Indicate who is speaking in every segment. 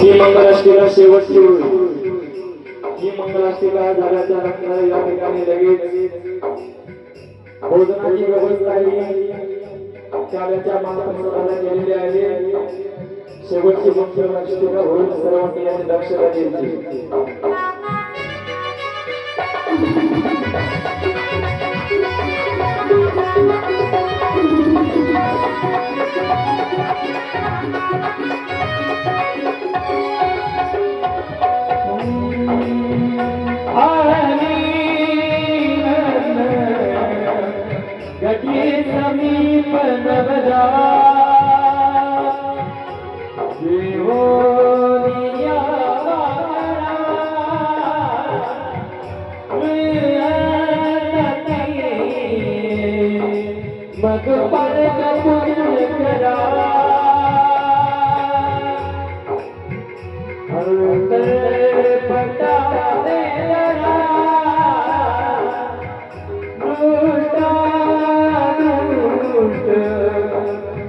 Speaker 1: ही मंगलाष्टीला शेवटची होईल ही मंगलाष्टीला झाल्याच्यानंतर या ठिकाणी लगेच भोजनाची व्यवस्था ही त्याच्या मार्गदर्शनाला केलेली आहे. शेवटची मंगलाष्टीला होईल सर्वांनी यांनी दक्षता घ्यायची गटी समीप नवजा देवोनिया मग परग पूर्ण करा अंतर पटा देरा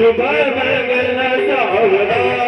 Speaker 1: சுபமங்கல சாவதா